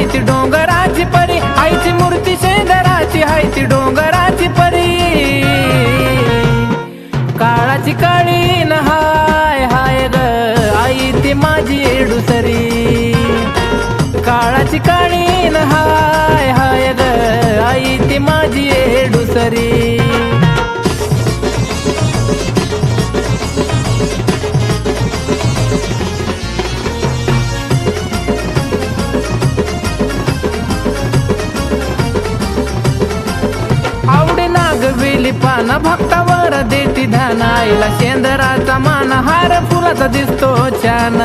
हायती डोंगराची परी. आईची मूर्ती शेंदराची हायती डोंगराची परी. काळाची काळी न हाय हाय ग. आई ती माझी एडुसरी. काळाची काळी न हाय हाय ग. आई ती माझी एडुसरी. नागवेली पान भक्तावर देती ध्यान. आईला शेंदराचा मान हार फुलाचा दिसतो छान.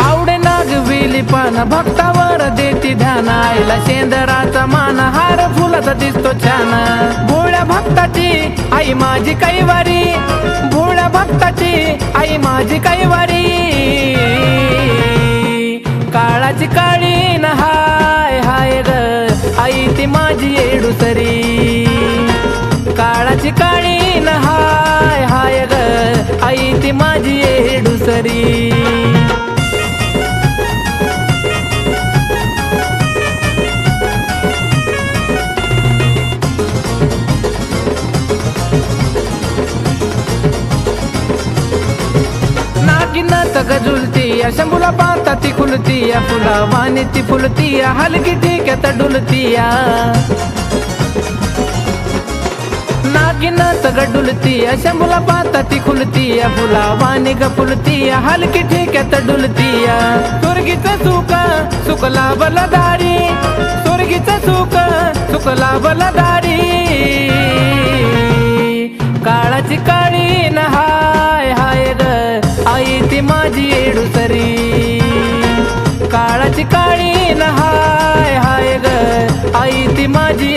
आवडे नागवेली पान भक्तावर देती ध्यान. आईला शेंदराचा मान हार फुलाचा दिसतो छान. भोळ्या भक्ताची आई माझी कैवारी. भोळ्या भक्ताची आई माझी कैवारी. येडुसरी नागिनात गजुलती शंभूला पाहता ती खुलती फुला वाणी ती फुलती हलकी ठिक्यात डुलती नागिनात गडुलती शंभूला पाहता ती खुलती फुला वाणी ग फुलती हलकी ठिक्यात डुलती स्वर्गीचं सुख सुख लाभला दारी. स्वर्गीचं सुख सुख लाभला दारी. काळाची काळी न हाय हाय ग आई ती माझी येडुसरी काळाची काळी न हाय हाय ग आई ती माझी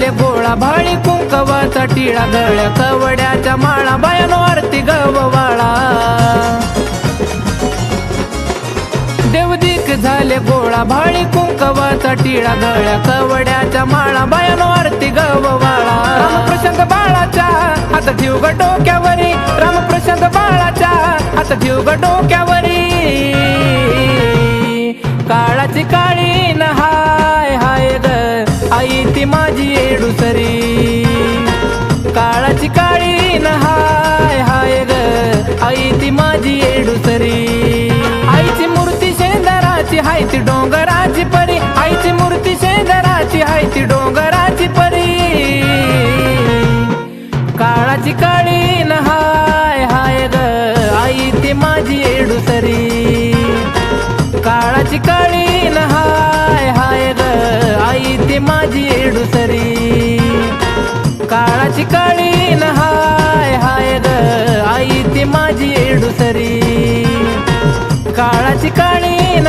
देवदीक झाले गोळा भाळी कुंकवाचा टिळा गळ्या कवड्याच्या माळा बायानो आरती गववाळा देवदीक झाले गोळा भाळी कुंकवाचा टिळा गळ्या कवड्याच्या माळा बायानो आरती गववाळा रामप्रशांत बाळाच्या हात ठेव ग डोक्यावरी. रामप्रशांत बाळाच्या हात ठेव ग डोक्यावरी. काळाची काळी नहा आई ती माझी एडुसरी काळाची काळी न हाय हाय ग आई ती माझी येडुसरी आईची मूर्ती शेंदराची हाय ती डोंगराची परी. आईची मूर्ती शेंदराची हाय ती डोंगराची परी. काळाची काळी न हाय हाय ग आई ती माझी एडुसरी काळाची काळी न हाय माझी एडुसरी काळाची काळी न हाय हाय ग आई ती माझी एडुसरी काळाची काळी न